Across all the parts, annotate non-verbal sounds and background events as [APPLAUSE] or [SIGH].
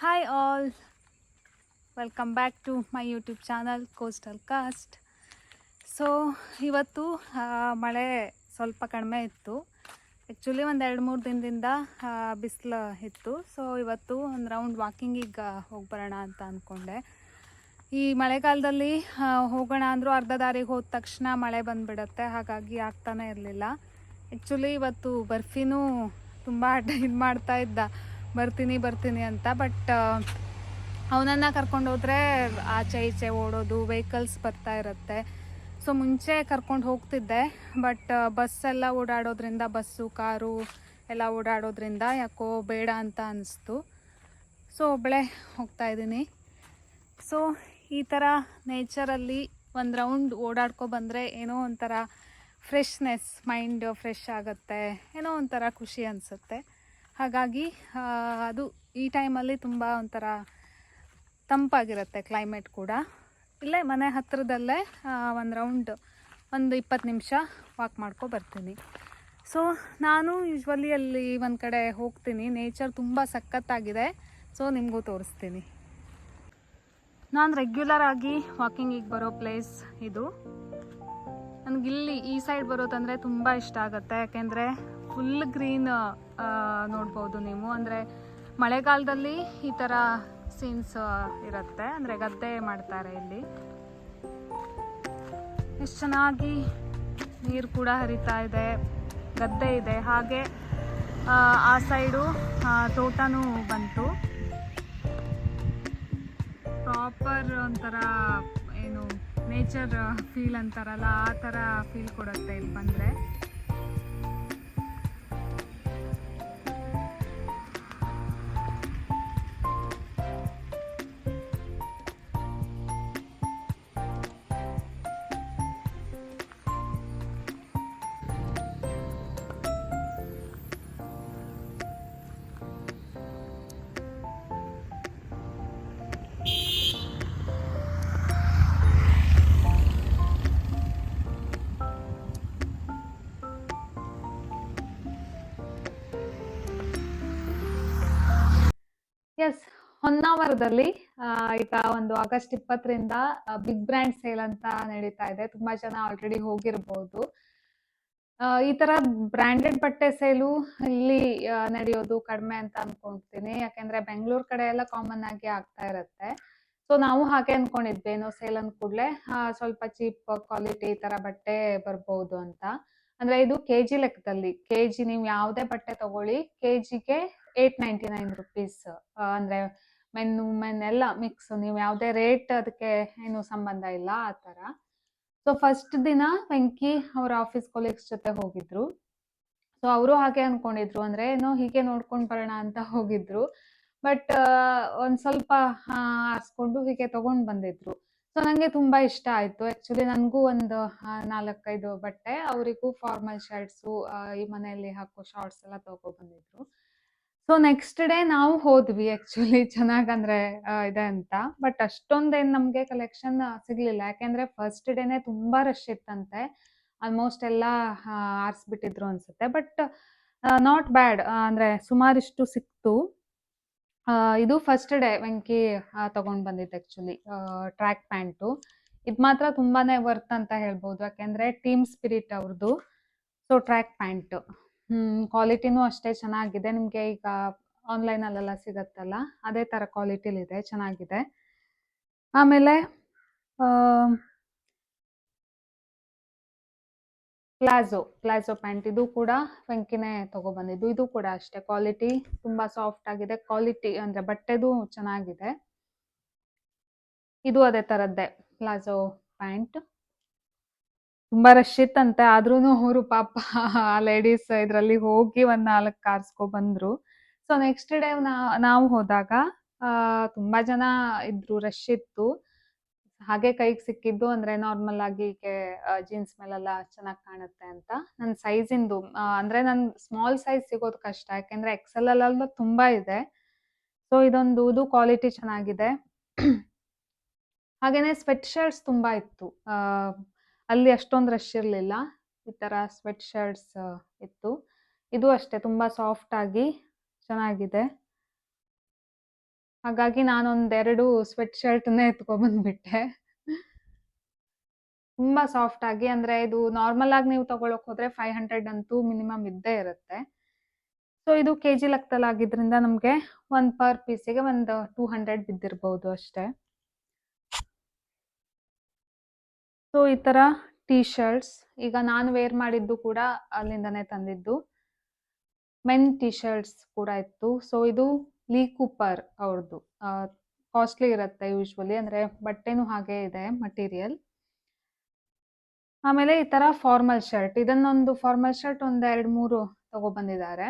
Hi all welcome back to my YouTube channel coastal cast so ಇವತ್ತು ಮಳೆ ಸ್ವಲ್ಪ ಕಡಿಮೆ ಇತ್ತು. ಆ್ಯಕ್ಚುಲಿ ಒಂದು ಎರಡು ಮೂರು ದಿನದಿಂದ ಬಿಸಿಲು ಇತ್ತು. ಸೊ ಇವತ್ತು ಒಂದು ರೌಂಡ್ ವಾಕಿಂಗಿಗೆ ಹೋಗಿ ಬರೋಣ ಅಂತ ಅಂದ್ಕೊಂಡೆ ಈ ಮಳೆಗಾಲದಲ್ಲಿ ಹೋಗೋಣ ಅಂದರೂ ಅರ್ಧ ದಾರಿಗೆ ಹೋದ ತಕ್ಷಣ ಮಳೆ ಬಂದುಬಿಡತ್ತೆ. ಹಾಗಾಗಿ ಆಗ್ತಾನೆ ಇರಲಿಲ್ಲ. ಆ್ಯಕ್ಚುಲಿ ಇವತ್ತು ಬರ್ಫಿನೂ ತುಂಬ [LAUGHS] ಇದು ಮಾಡ್ತಾ ಇದ್ದ. ಬರ್ತೀನಿ ಬರ್ತೀನಿ ಅಂತ. ಬಟ್ ಅವನನ್ನು ಕರ್ಕೊಂಡು ಹೋದರೆ ಆಚೆ ಈಚೆ ಓಡೋದು ವೆಹಿಕಲ್ಸ್ ಬರ್ತಾ ಇರುತ್ತೆ. ಸೊ ಮುಂಚೆ ಕರ್ಕೊಂಡು ಹೋಗ್ತಿದ್ದೆ. ಬಟ್ ಬಸ್ ಎಲ್ಲ ಓಡಾಡೋದ್ರಿಂದ ಬಸ್ಸು ಕಾರು ಎಲ್ಲ ಓಡಾಡೋದ್ರಿಂದ ಯಾಕೋ ಬೇಡ ಅಂತ ಅನಿಸ್ತು. ಸೊ ಒಬ್ಬಳೆ ಹೋಗ್ತಾ ಇದ್ದೀನಿ. ಸೊ ಈ ಥರ ನೇಚರಲ್ಲಿ ಒಂದು ರೌಂಡ್ ಓಡಾಡ್ಕೊ ಬಂದರೆ ಏನೋ ಒಂಥರ ಫ್ರೆಶ್ನೆಸ್ ಮೈಂಡ್ ಫ್ರೆಶ್ ಆಗುತ್ತೆ. ಏನೋ ಒಂಥರ ಖುಷಿ ಅನಿಸುತ್ತೆ. ಹಾಗಾಗಿ ಅದು ಈ ಟೈಮಲ್ಲಿ ತುಂಬ ಒಂಥರ ತಂಪಾಗಿರುತ್ತೆ ಕ್ಲೈಮೇಟ್ ಕೂಡ. ಇಲ್ಲೇ ಮನೆ ಹತ್ತಿರದಲ್ಲೇ ಒಂದು ರೌಂಡ್ ಒಂದು ಇಪ್ಪತ್ತು ನಿಮಿಷ ವಾಕ್ ಮಾಡ್ಕೊ ಬರ್ತೀನಿ. ಸೊ ನಾನು ಯೂಶ್ವಲಿ ಅಲ್ಲಿ ಒಂದು ಕಡೆ ಹೋಗ್ತೀನಿ. ನೇಚರ್ ತುಂಬ ಸಖತ್ತಾಗಿದೆ. ಸೊ ನಿಮಗೂ ತೋರಿಸ್ತೀನಿ. ನಾನು ರೆಗ್ಯುಲರ್ ಆಗಿ ವಾಕಿಂಗಿಗೆ ಬರೋ ಪ್ಲೇಸ್ ಇದು. ನನಗಿಲ್ಲಿ ಈ ಸೈಡ್ ಬರೋದಂದರೆ ತುಂಬ ಇಷ್ಟ ಆಗುತ್ತೆ. ಯಾಕೆಂದರೆ ಫುಲ್ ಗ್ರೀನ್ ನೋಡ್ಬೋದು ನೀವು. ಅಂದರೆ ಮಳೆಗಾಲದಲ್ಲಿ ಈ ಥರ ಸೀನ್ಸ್ ಇರುತ್ತೆ. ಅಂದರೆ ಗದ್ದೆ ಮಾಡ್ತಾರೆ ಇಲ್ಲಿ. ಎಷ್ಟು ಚೆನ್ನಾಗಿ ನೀರು ಕೂಡ ಹರಿತಾ ಇದೆ. ಗದ್ದೆ ಇದೆ. ಹಾಗೆ ಆ, ಸೈಡು ತೋಟನೂ ಬಂತು. ಪ್ರಾಪರ್ ಒಂಥರ ಏನು ನೇಚರ್ ಫೀಲ್ ಅಂತಾರಲ್ಲ ಆ ಥರ ಫೀಲ್ ಕೊಡುತ್ತೆ ಇಲ್ಲಿ ಬಂದರೆ. ಎಸ್ ಹೊನ್ನಾವರದಲ್ಲಿ ಈಗ ಒಂದು ಆಗಸ್ಟ್ ಇಪ್ಪತ್ತರಿಂದ ಬಿಗ್ ಬ್ರ್ಯಾಂಡ್ ಸೇಲ್ ಅಂತ ನಡೀತಾ ಇದೆ. ತುಂಬಾ ಜನ ಆಲ್ರೆಡಿ ಹೋಗಿರ್ಬಹುದು ಈ ತರ ಬ್ರಾಂಡೆಡ್ ಬಟ್ಟೆ ಸೇಲು ಇಲ್ಲಿ ನಡೆಯೋದು ಕಡಿಮೆ ಅಂತ ಅನ್ಕೊಂತೀನಿ. ಯಾಕೆಂದ್ರೆ ಬೆಂಗಳೂರು ಕಡೆ ಎಲ್ಲ ಕಾಮನ್ ಆಗಿ ಆಗ್ತಾ ಇರತ್ತೆ. ಸೊ ನಾವು ಹಾಗೆ ಅನ್ಕೊಂಡಿದ್ವಿ. ಏನೋ ಸೇಲ್ ಅಂದ್ ಕೂಡಲೇ ಸ್ವಲ್ಪ ಚೀಪ್ ಕ್ವಾಲಿಟಿ ಈ ತರ ಬಟ್ಟೆ ಬರ್ಬೋದು ಅಂತ. ಅಂದ್ರೆ ಇದು ಕೆಜಿ ಲೆಕ್ಕದಲ್ಲಿ, ಕೆಜಿ ನೀವು ಯಾವುದೇ ಬಟ್ಟೆ ತಗೊಳ್ಳಿ ಕೆ ಜಿಗೆ ಏಟ್ ನೈಂಟಿ ನೈನ್ ರುಪೀಸ್ ಅಂದ್ರೆ ಮೆನ್ ವುಮೆನ್ ಎಲ್ಲ ಮಿಕ್ಸ್ ನೀವು ಯಾವುದೇ ರೇಟ್ ಅದಕ್ಕೆ ಏನು ಸಂಬಂಧ ಇಲ್ಲ ಆ ತರ ಸೊ ಫಸ್ಟ್ ದಿನ ವೆಂಕಿ ಅವ್ರ ಆಫೀಸ್ ಕೊಲೀಗ್ಸ್ ಜೊತೆ ಹೋಗಿದ್ರು. ಸೊ ಅವರು ಹಾಗೆ ಅನ್ಕೊಂಡಿದ್ರು, ಅಂದ್ರೆ ಏನೋ ಹೀಗೆ ನೋಡ್ಕೊಂಡ್ ಬರೋಣ ಅಂತ ಹೋಗಿದ್ರು. ಬಟ್ ಒಂದ್ ಸ್ವಲ್ಪ ಆರ್ಸ್ಕೊಂಡು ಹೀಗೆ ತಗೊಂಡ್ ಬಂದಿದ್ರು. ಸೊ ನಂಗೆ ತುಂಬಾ ಇಷ್ಟ ಆಯ್ತು. ಆಕ್ಚುಲಿ ನನ್ಗೂ ಒಂದು ನಾಲ್ಕೈದು ಬಟ್ಟೆ, ಅವರಿಗೂ ಫಾರ್ಮಲ್ ಶರ್ಟ್ಸ್ ಈ ಮನೆಯಲ್ಲಿ ಹಾಕೋ ಶಾರ್ಟ್ಸ್ ಎಲ್ಲ ತಗೋ ಬಂದಿದ್ರು. ಸೊ ನೆಕ್ಸ್ಟ್ ಡೇ ನಾವು ಹೋದ್ವಿ ಆಕ್ಚುಲಿ [LAUGHS] ಚೆನ್ನಾಗ್ ಅಂದ್ರೆ ಇದೆ ಅಂತ. ಬಟ್ ಅಷ್ಟೊಂದೇನ್ ನಮಗೆ ಕಲೆಕ್ಷನ್ ಸಿಗ್ಲಿಲ್ಲ. ಯಾಕೆಂದ್ರೆ ಫಸ್ಟ್ ಡೇನೆ ತುಂಬಾ ರಶ್ ಇತ್ತಂತೆ. ಆಲ್ಮೋಸ್ಟ್ ಎಲ್ಲ ಆರಿಸ್ಬಿಟ್ಟಿದ್ರು ಅನ್ಸುತ್ತೆ. ಬಟ್ ನಾಟ್ ಬ್ಯಾಡ್ ಅಂದ್ರೆ ಸುಮಾರಿಷ್ಟು ಸಿಕ್ತು. ಇದು ಫಸ್ಟ್ ಡೇ ವೆಂಕಿ ಆ, ತಗೊಂಡ್ ಬಂದಿತ್ತು ಆಕ್ಚುಲಿ ಟ್ರ್ಯಾಕ್ ಪ್ಯಾಂಟು ಇದು ಮಾತ್ರ ತುಂಬಾನೇ ವರ್ತ್ ಅಂತ ಹೇಳ್ಬೋದು. ಯಾಕೆಂದ್ರೆ ಟೀಮ್ ಸ್ಪಿರಿಟ್ ಅವ್ರದ್ದು ಸೊ ಟ್ರ್ಯಾಕ್ ಪ್ಯಾಂಟ್ ಹ್ಮ್ ಕ್ವಾಲಿಟಿನೂ ಅಷ್ಟೇ ಚೆನ್ನಾಗಿದೆ. ನಿಮ್ಗೆ ಈಗ ಆನ್ಲೈನ್ ಅಲ್ಲೆಲ್ಲ ಸಿಗತ್ತಲ್ಲ? ಅದೇ ತರ ಕ್ವಾಲಿಟಿಲಿದೆ ಚೆನ್ನಾಗಿದೆ. ಆಮೇಲೆ ಪ್ಲಾಜೋ ಪ್ಲಾಜೋ ಪ್ಯಾಂಟ್ ಇದು ಕೂಡ ವೆಂಕಿನೇ ತಗೊಬಂದಿದ್ದು. ಇದು ಕೂಡ ಅಷ್ಟೇ. ಕ್ವಾಲಿಟಿ ತುಂಬಾ ಸಾಫ್ಟ್ ಆಗಿದೆ. ಕ್ವಾಲಿಟಿ ಅಂದ್ರೆ ಬಟ್ಟೆದು ಚೆನ್ನಾಗಿದೆ. ಇದು ಅದೇ ತರದ್ದೇ. ಪ್ಲಾಜೋ ಪ್ಯಾಂಟ್ ತುಂಬಾ ರಶ್ ಇತ್ತಂತೆ. ಆದ್ರೂನು ಅವರು ಪಾಪ ಲೇಡೀಸ್ ಇದ್ರಲ್ಲಿ ಹೋಗಿ ಒಂದ್ ನಾಲ್ಕು ಕಾರ್ಸ್ಕೊ ಬಂದ್ರು. ಸೊ ನೆಕ್ಸ್ಟ್ ಡೇ ನಾವು ಹೋದಾಗ ಆ, ತುಂಬಾ ಜನ ಇದ್ರು ರಶ್ ಇತ್ತು. ಹಾಗೆ ಕೈಗೆ ಸಿಕ್ಕಿದ್ದು ಅಂದ್ರೆ ನಾರ್ಮಲ್ ಆಗಿ ಜೀನ್ಸ್ ಮೇಲೆಲ್ಲ ಚೆನ್ನಾಗಿ ಕಾಣುತ್ತೆ ಅಂತ. ನನ್ನ ಸೈಜಿಂದು ಅಂದ್ರೆ ನನ್ ಸ್ಮಾಲ್ ಸೈಜ್ ಸಿಗೋದು ಕಷ್ಟ. ಯಾಕೆಂದ್ರೆ ಎಕ್ಸೆಲ್ ಅಲ್ಲೆಲ್ಲ ತುಂಬಾ ಇದೆ. ಸೊ, ಇದೊಂದು, ಇದು ಕ್ವಾಲಿಟಿ ಚೆನ್ನಾಗಿದೆ. ಹಾಗೇನೆ ಸ್ವೆಟ್ ಶರ್ಟ್ಸ್ ತುಂಬಾ ಇತ್ತು. ಅಲ್ಲಿ ಅಷ್ಟೊಂದು ರಶ್ ಇರಲಿಲ್ಲ. ಈ ತರ ಸ್ವೆಟ್ ಶರ್ಟ್ಸ್ ಇತ್ತು. ಇದು ಅಷ್ಟೇ, ತುಂಬಾ ಸಾಫ್ಟ್ ಆಗಿ ಚೆನ್ನಾಗಿದೆ. ಹಾಗಾಗಿ ನಾನು ಒಂದೆರಡು ಸ್ವೆಟ್ ಶರ್ಟ್‌ನೇ ಎತ್ಕೊಬಂದ್ಬಿಟ್ಟೆ ತುಂಬಾ ಸಾಫ್ಟ್ ಆಗಿ, ಅಂದ್ರೆ ಇದು ನಾರ್ಮಲ್ ಆಗಿ ನೀವು ತಗೊಳಕ್ ಹೋದ್ರೆ 500 ಅಂತೂ ಮಿನಿಮಮ್ ಇದ್ದೇ ಇರುತ್ತೆ. ಸೊ ಇದು ಕೆಜಿ ಲೆಕ್ಕದಲ್ಲಿ ಆಗಿದ್ರಿಂದ ನಮ್ಗೆ ಒನ್ ಪರ್ ಪೀಸಿಗೆ ಒಂದು 200 ಬಿದ್ದಿರ್ಬಹುದು ಅಷ್ಟೇ. ಸೊ ಈ ತರ ಟೀ ಶರ್ಟ್ಸ್ ಈಗ ನಾನು ವೇರ್ ಮಾಡಿದ್ದು ಕೂಡ ಅಲ್ಲಿಂದನೇ ತಂದಿದ್ದು. ಮೆನ್ ಟೀ ಶರ್ಟ್ಸ್ ಕೂಡ ಇತ್ತು. ಸೊ ಇದು ಲೀ ಕೂಪರ್ ಅವ್ರದ್ದು. ಕಾಸ್ಟ್ಲಿ ಇರುತ್ತೆ ಯೂಶ್ವಲಿ ಅಂದ್ರೆ ಬಟ್ಟೆನೂ ಹಾಗೆ ಇದೆ ಮಟೀರಿಯಲ್. ಆಮೇಲೆ ಈ ತರ ಫಾರ್ಮಲ್ ಶರ್ಟ್ ಇದನ್ನೊಂದು ಫಾರ್ಮಲ್ ಶರ್ಟ್ ಒಂದು ಎರಡು ಮೂರು ತಗೊಬಂದಿದ್ದಾರೆ.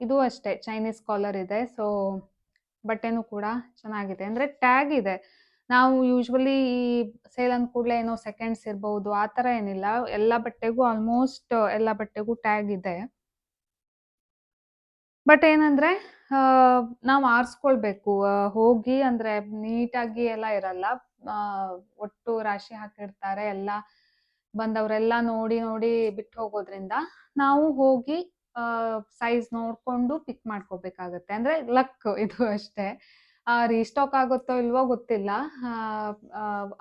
ಇದು ಅಷ್ಟೇ ಚೈನೀಸ್ ಕಾಲರ್ ಇದೆ. ಸೊ ಬಟ್ಟೆನೂ ಕೂಡ ಚೆನ್ನಾಗಿದೆ. ಅಂದ್ರೆ ಟ್ಯಾಗ್ ಇದೆ. ನಾವು ಯೂಶ್ವಲಿ ಈ ಸೇಲ್ ಅಂದ ಕೂಡಲೇ ಏನೋ ಸೆಕೆಂಡ್ಸ್ ಇರ್ಬಹುದು ಆ ಥರ ಏನಿಲ್ಲ. ಎಲ್ಲ ಬಟ್ಟೆಗೂ ಆಲ್ಮೋಸ್ಟ್ ಎಲ್ಲ ಬಟ್ಟೆಗೂ ಟ್ಯಾಗ್ ಇದೆ. ಬಟ್ ಏನಂದ್ರೆ ನಾವ್ ಆರಿಸ್ಕೊಳ್ಬೇಕು ಹೋಗಿ ಅಂದ್ರೆ ನೀಟಾಗಿ ಎಲ್ಲ ಇರಲ್ಲ. ಒಟ್ಟು ರಾಶಿ ಹಾಕಿರ್ತಾರೆ. ಎಲ್ಲ ಬಂದವರೆಲ್ಲ ನೋಡಿ ನೋಡಿ ಬಿಟ್ಟು ಹೋಗೋದ್ರಿಂದ ನಾವು ಹೋಗಿ ಸೈಜ್ ನೋಡ್ಕೊಂಡು ಪಿಕ್ ಮಾಡ್ಕೋಬೇಕಾಗತ್ತೆ. ಅಂದ್ರೆ ಲಕ್ ಇದು ಅಷ್ಟೇ. ರೀಸ್ಟಾಕ್ ಆಗುತ್ತೋ ಇಲ್ವೋ ಗೊತ್ತಿಲ್ಲ.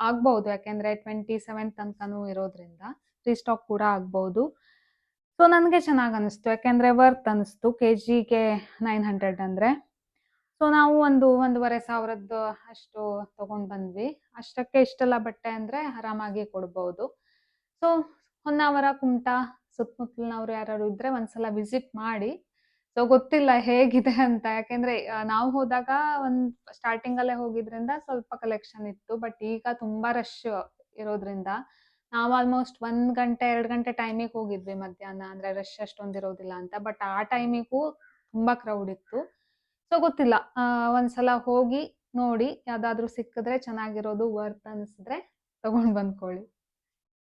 ಆಗ್ಬಹುದು ಯಾಕೆಂದ್ರೆ 27 ತನಕನೂ ಇರೋದ್ರಿಂದ ರೀಸ್ಟಾಕ್ ಕೂಡ ಆಗ್ಬಹುದು. ಸೊ ನನಗೆ ಚೆನ್ನಾಗಿ ಅನಿಸ್ತು. ಯಾಕೆಂದ್ರೆ ವರ್ತ್ ಅನಿಸ್ತು. ಕೆಜಿಗೆ 900 ಅಂದ್ರೆ. ಸೊ ನಾವು ಒಂದು ಒಂದೂವರೆ ಸಾವಿರದ್ದು ಅಷ್ಟು ತಗೊಂಡ್ ಬಂದ್ವಿ. ಅಷ್ಟಕ್ಕೆ ಇಷ್ಟೆಲ್ಲ ಬಟ್ಟೆ ಅಂದ್ರೆ ಆರಾಮಾಗಿ ಕೊಡ್ಬೋದು ಸೊ ಹೊನ್ನಾವರ, ಕುಮಟಾ ಸುತ್ತಮುತ್ತಲಿನವ್ರು ಯಾರು ಇದ್ರೆ ಒಂದ್ಸಲ ವಿಸಿಟ್ ಮಾಡಿ. ಸೊ ಗೊತ್ತಿಲ್ಲ ಹೇಗಿದೆ ಅಂತ ಯಾಕೆಂದ್ರೆ ನಾವು ಹೋದಾಗ ಒಂದು ಸ್ಟಾರ್ಟಿಂಗ್ ಅಲ್ಲೇ ಹೋಗಿದ್ರಿಂದ ಸ್ವಲ್ಪ ಕಲೆಕ್ಷನ್ ಇತ್ತು. ಬಟ್ ಈಗ ತುಂಬಾ ರಶ್ ಇರೋದ್ರಿಂದ ನಾವು ಆಲ್ಮೋಸ್ಟ್ ಒಂದ್ ಗಂಟೆ, ಎರಡ್ ಗಂಟೆ ಟೈಮಿಗೆ ಹೋಗಿದ್ವಿ ಮಧ್ಯಾಹ್ನ. ಅಂದ್ರೆ ರಶ್ ಅಷ್ಟೊಂದು ಇರೋದಿಲ್ಲ ಅಂತ. ಬಟ್ ಆ ಟೈಮಿಗೂ ತುಂಬಾ ಕ್ರೌಡ್ ಇತ್ತು. ಸೊ ಗೊತ್ತಿಲ್ಲ. ಒಂದ್ಸಲ ಹೋಗಿ ನೋಡಿ, ಯಾವ್ದಾದ್ರು ಸಿಕ್ಕಿದ್ರೆ ಚೆನ್ನಾಗಿರೋದು ವರ್ತ್ ಅನ್ಸಿದ್ರೆ ತಗೊಂಡ್ ಬಂದ್ಕೊಳ್ಳಿ.